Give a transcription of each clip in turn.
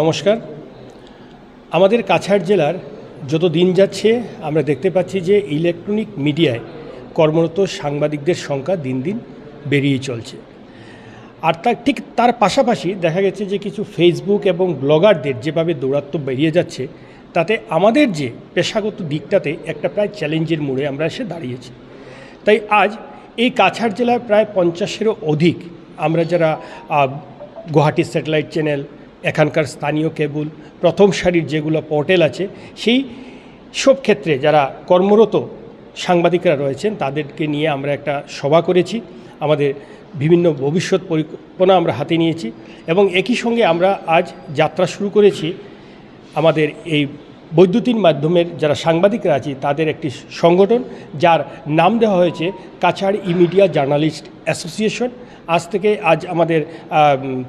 নমস্কার। আমাদের কাছাড় জেলার যত দিন যাচ্ছে, আমরা দেখতে পাচ্ছি যে ইলেকট্রনিক মিডিয়ায় কর্মরত সাংবাদিকদের সংখ্যা দিন দিন বেরিয়ে চলছে। আর তার ঠিক তার পাশাপাশি দেখা গেছে যে কিছু ফেসবুক এবং ব্লগারদের যেভাবে দৌরাত্ম্য বেরিয়ে যাচ্ছে, তাতে আমাদের যে পেশাগত দিকটাতে একটা প্রায় চ্যালেঞ্জের মোড়ে আমরা এসে দাঁড়িয়েছি। তাই আজ এই কাছাড় জেলার প্রায় পঞ্চাশেরও অধিক আমরা যারা গুয়াহাটি স্যাটেলাইট চ্যানেল এখানকার স্থানীয় কেবল, প্রথম সারির যেগুলো পোর্টেল আছে, সেই সব ক্ষেত্রে যারা কর্মরত সাংবাদিকরা রয়েছেন, তাদেরকে নিয়ে আমরা একটা সভা করেছি। আমাদের বিভিন্ন ভবিষ্যৎ পরিকল্পনা আমরা হাতে নিয়েছি এবং একই সঙ্গে আমরা আজ যাত্রা শুরু করেছি। আমাদের এই বৈদ্যুতিন মাধ্যমের যারা সাংবাদিকরা আছে, তাদের একটি সংগঠন, যার নাম দেওয়া হয়েছে কাছাড় ইমিডিয়া জার্নালিস্ট অ্যাসোসিয়েশন। আজ থেকে আজ আমাদের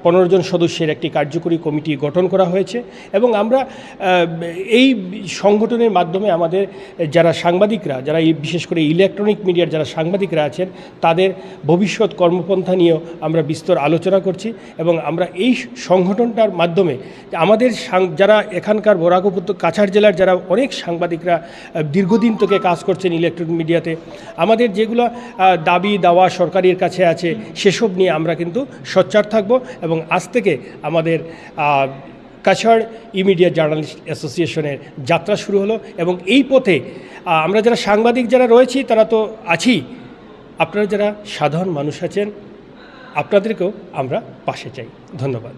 পনেরো জন সদস্যের একটি কার্যকরী কমিটি গঠন করা হয়েছে এবং আমরা এই সংগঠনের মাধ্যমে আমাদের যারা সাংবাদিকরা, যারা এই বিশেষ করে ইলেকট্রনিক মিডিয়ার যারা সাংবাদিকরা আছেন, তাদের ভবিষ্যৎ কর্মপন্থা নিয়েও আমরা বিস্তর আলোচনা করছি এবং আমরা এই সংগঠনটার মাধ্যমে আমাদের যারা এখানকার বরাক কাছাড় জেলার যারা অনেক সাংবাদিকরা দীর্ঘদিন থেকে কাজ করছেন ইলেকট্রনিক মিডিয়াতে, আমাদের যেগুলো দাবি দাওয়া সরকারের কাছে আছে, সেসব নিয়ে আমরা কিন্তু সোচ্চার থাকব এবং আজ থেকে আমাদের কাছাড় ইমিডিয়া জার্নালিস্ট অ্যাসোসিয়েশনের যাত্রা শুরু হলো এবং এই পথে আমরা যারা সাংবাদিক যারা রয়েছি তারা তো আছি। আপনারা যারা সাধারণ মানুষ আছেন, আপনাদেরকেও আমরা পাশে চাই। ধন্যবাদ।